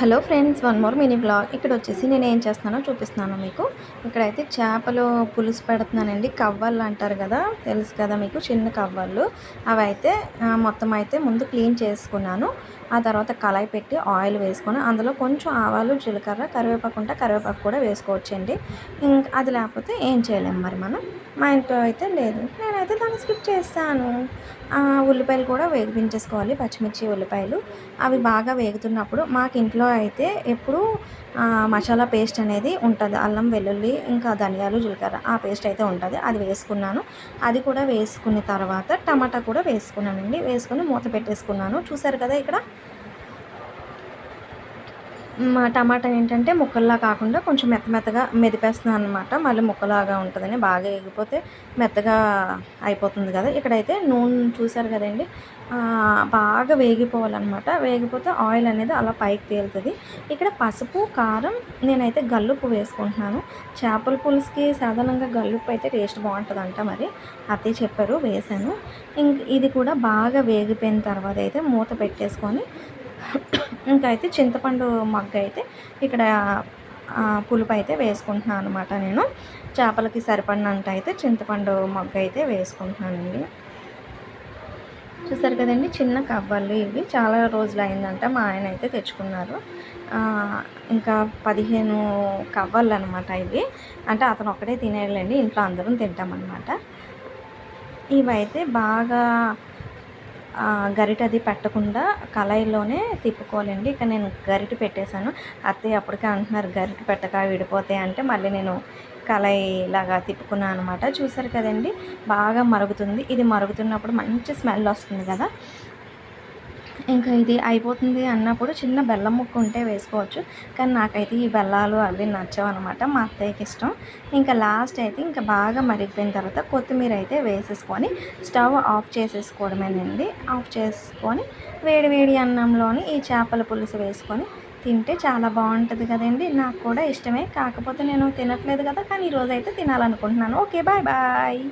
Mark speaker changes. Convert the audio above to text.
Speaker 1: Hello friends one more mini blog. ఇక్కడ వచ్చేసి నేను ఏం చేస్తున్నానో చూపిస్తున్నాను మీకు. ఇక్కడైతే చేపలు పులుసు పెడుతున్నానండి. కవ్వాళ్ళు అంటారు కదా తెలుసు కదా మీకు చిన్న కవ్వాళ్ళు. అవి అయితే మొత్తం అయితే ముందు క్లీన్ చేసుకున్నాను. ఆ తర్వాత కళాయి పెట్టి ఆయిల్ వేసుకొని అందులో కొంచెం ఆవాలు జీలకర్ర కరివేపాకు ఉంటే కరివేపాకు కూడా వేసుకోవచ్చండి. ఇంకా అది లేకపోతే ఏం చేయలేము మరి మనం. మా ఇంట్లో అయితే లేదు. నేనైతే దాన్ని స్కిప్ చేస్తాను. ఉల్లిపాయలు కూడా వేగించేసుకోవాలి పచ్చిమిర్చి ఉల్లిపాయలు. అవి బాగా వేగుతున్నప్పుడు మాకు ఇంట్లో అయితే ఎప్పుడు మసాలా పేస్ట్ అనేది ఉంటుంది. అల్లం వెల్లుల్లి ఇంకా ధనియాలు జీలకర్ర ఆ పేస్ట్ అయితే ఉంటుంది. అది వేసుకున్నాను. అది కూడా వేసుకున్న తర్వాత టమాటా కూడా వేసుకున్నానండి. వేసుకొని మూత పెట్టేసుకున్నాను. చూసారు కదా ఇక్కడ? మా టమాటా ఏంటంటే ముక్కల్లా కాకుండా కొంచెం మెత్త మెత్తగా మెదిపేస్తున్నాను అనమాట మళ్ళీ ముక్కలాగా ఉంటుందని బాగా ఎగిపోతే మెత్తగా అయిపోతుంది కదా. ఇక్కడైతే నూనె చూసారు కదండి. బాగా వేగిపోవాలన్నమాట. వేగిపోతే ఆయిల్ అనేది అలా పైకి తేలుతుంది. ఇక్కడ పసుపు కారం నేనైతే గల్లుప్పు వేసుకుంటున్నాను. చేపల పులుసుకి సాధారణంగా గల్లుప్పు అయితే టేస్ట్ బాగుంటుందంట మరి. అదే చెప్పారు వేసాను ఇంక ఇది కూడా బాగా వేగిపోయిన తర్వాత అయితే మూత పెట్టేసుకొని ఇంకా అయితే చింతపండు మగ్గ అయితే ఇక్కడ పులుపు అయితే వేసుకుంటున్నాను అనమాట నేను. చేపలకి సరిపడినంత అయితే చింతపండు మగ్గ అయితే వేసుకుంటున్నానండి. చూసారు కదండి చిన్న కవ్వాళ్ళు ఇవి. చాలా రోజులు అయిందంట మా ఆయన అయితే తెచ్చుకున్నారు ఇంకా పదిహేను కవ్వాళ్ళు అనమాట ఇవి. అంటే అతను ఒక్కడే తినేయాలండి ఇంట్లో అందరం తింటామన్నమాట. ఇవైతే బాగా గరిట అది పెట్టకుండా కళాయిలోనే తిప్పుకోవాలండి. ఇక నేను గరిట పెట్టేశాను. అత్తయ్య అప్పటికే అంటున్నారు గరిట పెట్టక విడిపోతాయి అంటే మళ్ళీ నేను కళాయి లాగా తిప్పుకున్నాను అనమాట. చూసారు కదండి బాగా మరుగుతుంది. ఇది మరుగుతున్నప్పుడు మంచి స్మెల్ వస్తుంది కదా. ఇంకా ఇది అయిపోతుంది అన్నప్పుడు చిన్న బెల్లం ముక్క ఉంటే వేసుకోవచ్చు. కానీ నాకైతే ఈ బెల్లాలు అవి నచ్చవు అనమాట మా అత్తయ్యకి ఇష్టం. ఇంకా లాస్ట్ అయితే ఇంకా బాగా మరిగిపోయిన తర్వాత కొత్తిమీర అయితే వేసేసుకొని స్టవ్ ఆఫ్ చేసేసుకోవడమేనండి. ఆఫ్ చేసుకొని వేడి వేడి అన్నంలోని ఈ చేపల పులుసు వేసుకొని తింటే చాలా బాగుంటుంది కదండి. నాకు కూడా ఇష్టమే. కాకపోతే నేను తినట్లేదు కదా కానీ ఈరోజు అయితే తినాలనుకుంటున్నాను. Okay bye bye.